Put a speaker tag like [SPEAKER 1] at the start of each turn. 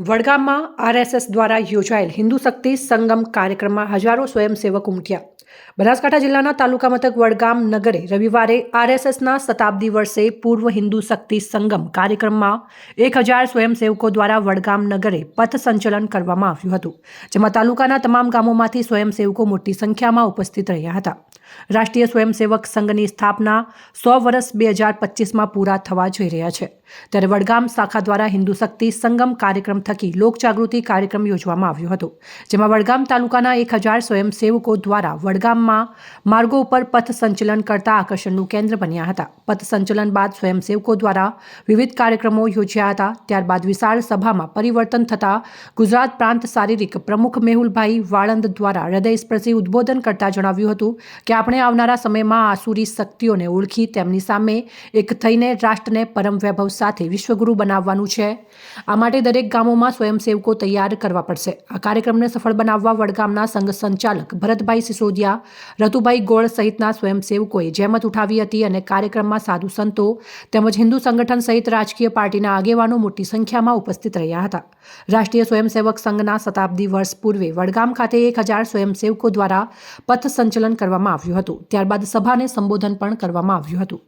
[SPEAKER 1] વડગામમાં RSS દ્વારા યોજાયેલ હિન્દુ શક્તિ સંગમ કાર્યક્રમમાં હજારો સ્વયંસેવક ઉમટ્યા. બનાસકાંઠા જિલ્લાના તાલુકા મથક વડગામ નગરે રવિવારે આરએસએસના શતાબ્દી વર્ષે પૂર્વ હિન્દુ શક્તિ સંગમ કાર્યક્રમમાં એક હજાર સ્વયંસેવકો દ્વારા વડગામ નગરે પથ સંચલન કરવામાં આવ્યું હતું, જેમાં તાલુકાના તમામ ગામોમાંથી સ્વયંસેવકો મોટી સંખ્યામાં ઉપસ્થિત રહ્યા હતા. રાષ્ટ્રીય સ્વયંસેવક સંઘની સ્થાપના સો વર્ષ બે હજાર પચીસમાં પૂરા થવા જઈ રહ્યા છે. ત્યારે વડગામ શાખા દ્વારા હિન્દુ શક્તિ સંગમ કાર્યક્રમ થકી લોકજાગૃતિ કાર્યક્રમ યોજવામાં આવ્યો હતો, જેમાં વડગામ તાલુકાના એક હજાર સ્વયંસેવકો દ્વારા વડગામમાં માર્ગો ઉપર પથ સંચલન કરતા આકર્ષણનું કેન્દ્ર બન્યા હતા. પથ સંચલન બાદ સ્વયંસેવકો દ્વારા વિવિધ કાર્યક્રમો યોજ્યા હતા. ત્યારબાદ વિશાળ સભામાં પરિવર્તન થતાં ગુજરાત પ્રાંત શારીરિક પ્રમુખ મેહુલભાઈ વાળંદ દ્વારા હૃદયસ્પર્શી ઉદ્બોધન કરતા જણાવ્યું હતું કે, આપણે આવનારા સમયમાં આસુરી શક્તિઓને ઓળખી તેમની સામે એક થઈને રાષ્ટ્રને પરમ વૈભવ સાથે વિશ્વગુરુ બનાવવાનું છે. આ માટે દરેક ગામોમાં સ્વયંસેવકો તૈયાર કરવા પડશે. આ કાર્યક્રમને સફળ બનાવવા વડગામના સંઘ સંચાલક ભરતભાઈ સિસોદિયા, રતુભાઈ ગોળ સહિતના સ્વયંસેવકોએ જહેમત ઉઠાવી હતી અને કાર્યક્રમમાં સાધુ સંતો તેમજ હિન્દુ સંગઠન સહિત રાજકીય પાર્ટીના આગેવાનો મોટી સંખ્યામાં ઉપસ્થિત રહ્યા હતા. રાષ્ટ્રીય સ્વયંસેવક સંઘના શતાબ્દી વર્ષ પૂર્વે વડગામ ખાતે એક હજાર સ્વયંસેવકો દ્વારા પથ સંચલન કરવામાં આવ્યું હતું. ત્યારબાદ સભાને સંબોધન પણ કરવામાં આવ્યું હતું.